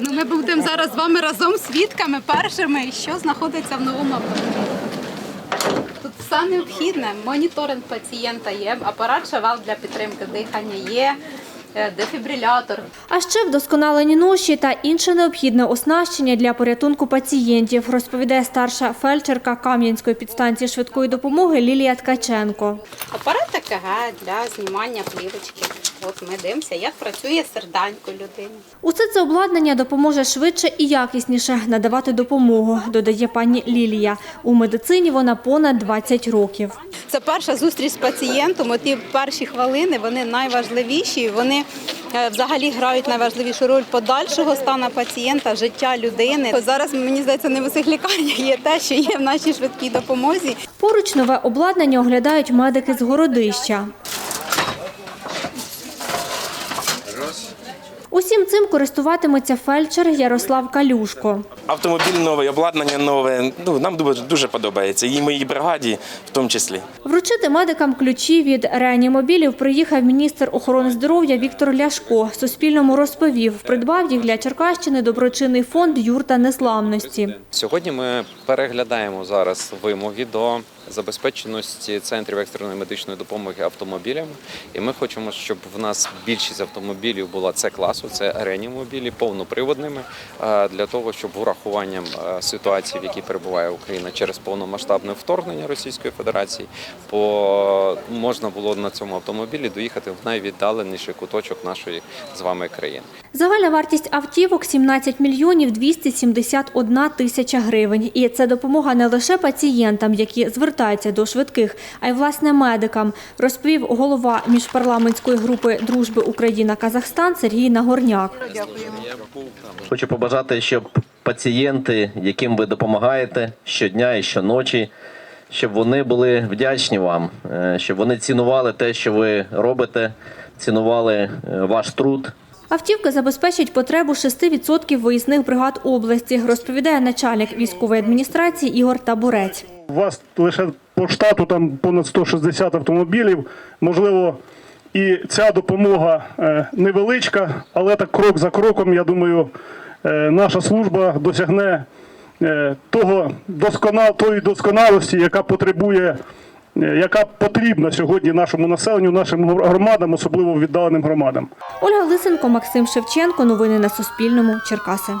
Ну, ми будемо зараз з вами разом свідками першими, що знаходиться в новому автомобілі. Тут все необхідне. Моніторинг пацієнта є, апарат шавал для підтримки дихання є, е, дефібрилятор. А ще вдосконалені ноші та інше необхідне оснащення для порятунку пацієнтів, розповідає старша фельдшерка Кам'янської підстанції швидкої допомоги Лілія Ткаченко. Апарат ЕКГ для знімання плівочки. От ми дивимося, як працює серденько людини. Усе це обладнання допоможе швидше і якісніше надавати допомогу, додає пані Лілія. У медицині вона понад 20 років. Це перша зустріч з пацієнтом. Ті перші хвилини вони найважливіші. Вони е, взагалі грають найважливішу роль подальшого стану пацієнта, життя людини. Зараз мені здається, не в усіх лікарнях є те, що є в нашій швидкій допомозі. Поруч нове обладнання оглядають медики з городища. Усім цим користуватиметься фельдшер Ярослав Калюшко. Автомобіль новий, обладнання нове. Ну, нам дуже, дуже подобається. І моїй бригаді в тому числі. Вручити медикам ключі від реанімобілів приїхав міністр охорони здоров'я Віктор Ляшко. Суспільному розповів, придбав їх для Черкащини доброчинний фонд юрта незламності. Сьогодні ми переглядаємо зараз вимоги до забезпеченості центрів екстреної медичної допомоги автомобілями. І ми хочемо, щоб в нас більшість автомобілів була це класу, це реанімобілі, повноприводними, е, для того, щоб урахуванням е, ситуації, в якій перебуває Україна через повномасштабне вторгнення Російської Федерації, по можна було на цьому автомобілі доїхати в найвіддаленіший куточок нашої з вами країни. Загальна вартість автівок 17 мільйонів 271 тисяча гривень. І це допомога не лише пацієнтам, які звертаються до швидких, а й власне медикам, розповів голова міжпарламентської групи дружби Україна-Казахстан Сергій Нагорняк. Хочу побажати, щоб пацієнти, яким ви допомагаєте щодня і щоночі, щоб вони були вдячні вам, е, щоб вони цінували те, що ви робите, цінували е, ваш труд. Автівки забезпечать потребу 6% виїзних бригад області, розповідає начальник військової адміністрації Ігор Табурець. У вас лише по штату там понад 160 автомобілів. Можливо, і ця допомога е, невеличка, але так крок за кроком, я думаю, е, наша служба досягне е, того досконал, тої досконалості, яка потребує, яка потрібна сьогодні нашому населенню, нашим громадам, особливо віддаленим громадам. Ольга Лисенко, Максим Шевченко. Новини на Суспільному. Черкаси.